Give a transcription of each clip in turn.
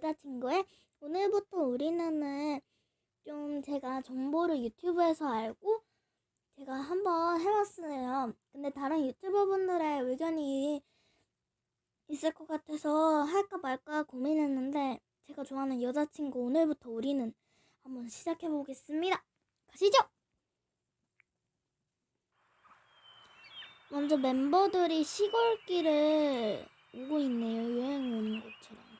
여자친구의 오늘부터 우리는은 좀 제가 정보를 유튜브에서 알고 제가 한번 해봤어요. 근데 다른 유튜버분들의 의견이 있을 것 같아서 할까 말까 고민했는데 제가 좋아하는 여자친구 오늘부터 우리는 한번 시작해 보겠습니다. 가시죠. 먼저 멤버들이 시골길을 오고 있네요. 여행 오는 것처럼.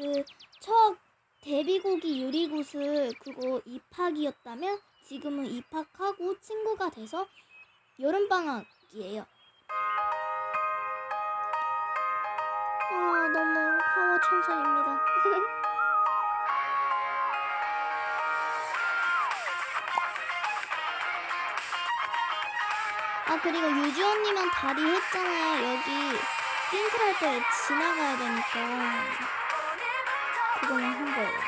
그 첫 데뷔곡이 유리구슬 그거 입학이었다면 지금은 입학하고 친구가 돼서 여름방학이에요. 아 너무 파워 천사입니다. 아 그리고 유주 언니만 다리 했잖아요. 여기 띵클할 때 지나가야 되니까 그거는 한 거예요.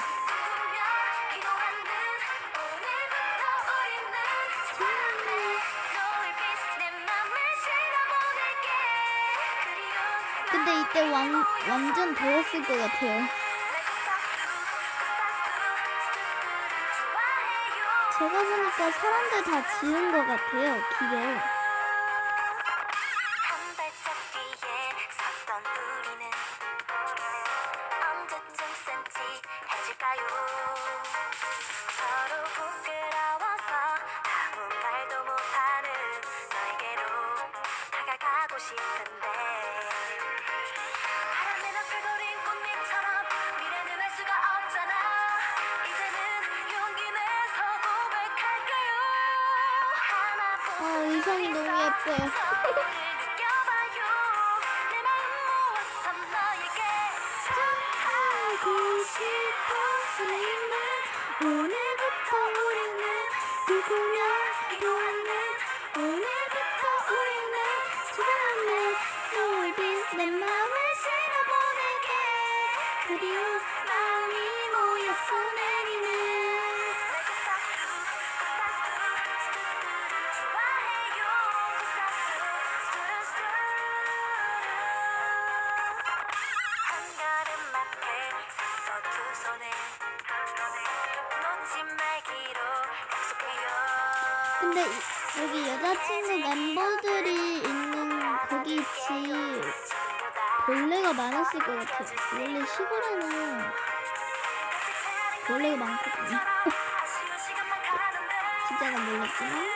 근데 이때 완, 완전 더웠을 것 같아요. 제가 보니까 사람들 다 지은 것 같아요, 길에. 의상이 너무 예뻐요. 근데 이- 여기 여자친구 멤버들이 있는 거기 집 벌레가 많았을 것 같아요. 원래 시골에는 벌레가 많거든요. 진짜는 몰랐지만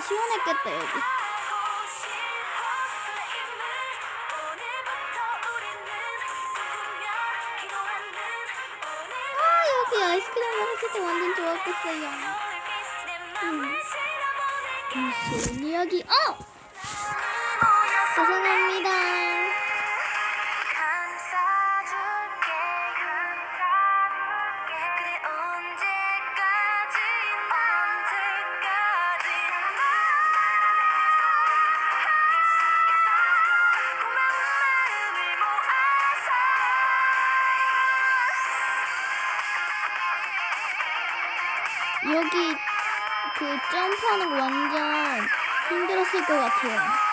아 시원했겠다 여기. 아 여기 아이스크림 먹었을 때 완전 좋았겠어요. 음. 무슨 이야기? 어 죄송합니다. 여기 그 점프하는 거 완전 힘들었을 것 같아요.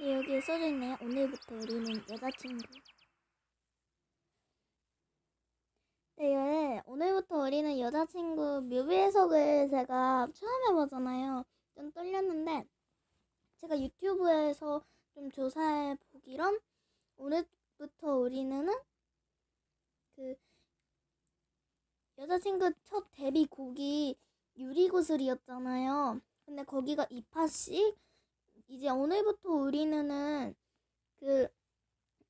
네, 여기에 써져 있네요. 오늘부터 우리는 여자친구. 네, 예. 오늘부터 우리는 여자친구 뮤비 해석을 제가 처음 해보잖아요. 좀 떨렸는데, 제가 유튜브에서 좀 조사해 보기론, 오늘부터 우리는 그 여자친구 첫 데뷔 곡이 유리구슬이었잖아요. 근데 거기가 이파씨 이제 오늘부터 우리는 그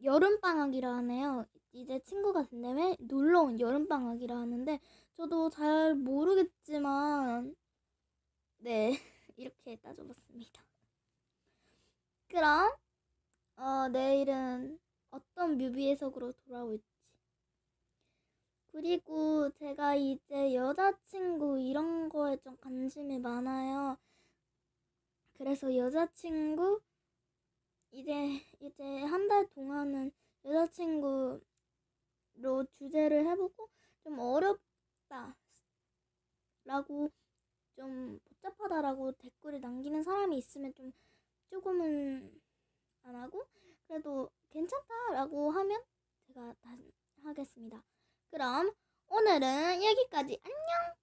여름 방학이라 하네요. 이제 친구가 된다면 놀러 온 여름 방학이라 하는데 저도 잘 모르겠지만 네 이렇게 따져봤습니다. 그럼 어, 내일은 어떤 뮤비 해석으로 돌아올지 그리고 제가 이제 여자친구 이런 거에 좀 관심이 많아요. 그래서 여자친구 이제 이제 한 달 동안은 여자친구로 주제를 해보고 좀 어렵다 라고 좀 복잡하다라고 댓글을 남기는 사람이 있으면 좀 조금은 안 하고 그래도 괜찮다라고 하면 제가 다 하겠습니다. 그럼 오늘은 여기까지. 안녕